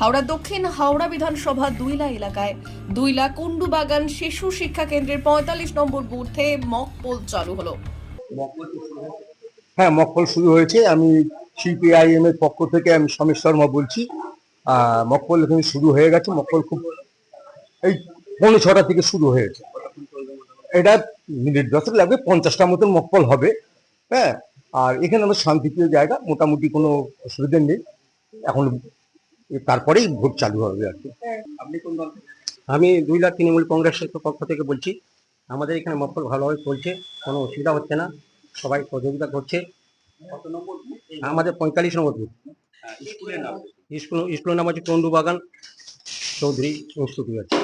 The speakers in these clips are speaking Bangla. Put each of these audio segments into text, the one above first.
হাওড়া দক্ষিণ হাওড়া বিধানসভা দুইলা এলাকায় দুইলা কুন্ডু বাগান শিশু শিক্ষা কেন্দ্রের পঁয়তাল্লিশ নম্বর বুথে মক পোল চালু হলো। হ্যাঁ মকপল শুরু হয়েছে। আমি সিপিআইএম এর পক্ষ থেকে আমি সমেশ শর্মা বলছি। আহ, মকপল এখানে শুরু হয়ে গেছে। মকপল খুব এই পনেরো ছটা থেকে শুরু হয়েছে। এটা মিনিট দশেক লাগবে পঞ্চাশটা মতন মকপল হবে। হ্যাঁ আর এখানে আমার শান্তিপ্রিয় জায়গা মোটামুটি কোনো অসুবিধা নেই। এখন তারপরেই ভোট চালু হবে আর কি? আমি দুই লাখ তৃণমূল কংগ্রেসের পক্ষ থেকে বলছি আমাদের এখানে মক্কল ভালোভাবে চলছে কোনো অসুবিধা হচ্ছে না সবাই সহযোগিতা করছে? আমাদের পঁয়তাল্লিশ নম্বর বুথ হ্যাঁ, স্কুলের নাম স্কুল স্কুলের নাম হচ্ছে টন্ডু বাগান চৌধুরী ইনস্টিটিউট আছে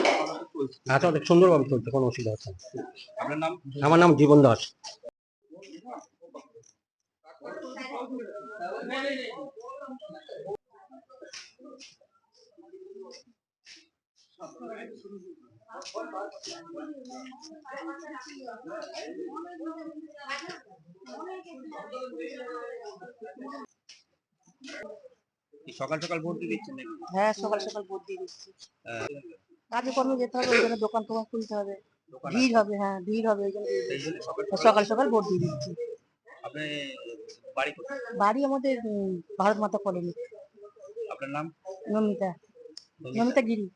আচ্ছা অনেক সুন্দরভাবে চলছে কোনো অসুবিধা হচ্ছে না আমার নাম জীবন দাস সকাল সকাল ভোট দিয়ে দিচ্ছেন নাকি? হ্যাঁ সকাল সকাল ভোট দিয়ে দিচ্ছি। কাজে কর্মে যেতে হবে ওই জন্য দোকান টোকান খুলতে হবে। ভিড় হবে হ্যাঁ ভিড় হবে ওই জন্য সকাল সকাল সকাল ভোট দিয়ে দিচ্ছি। আপনি বাড়ি বাড়ি আমাদের ভারত মাতা কলোনি। আপনার নাম? নমিতা। নমিতা গিরি।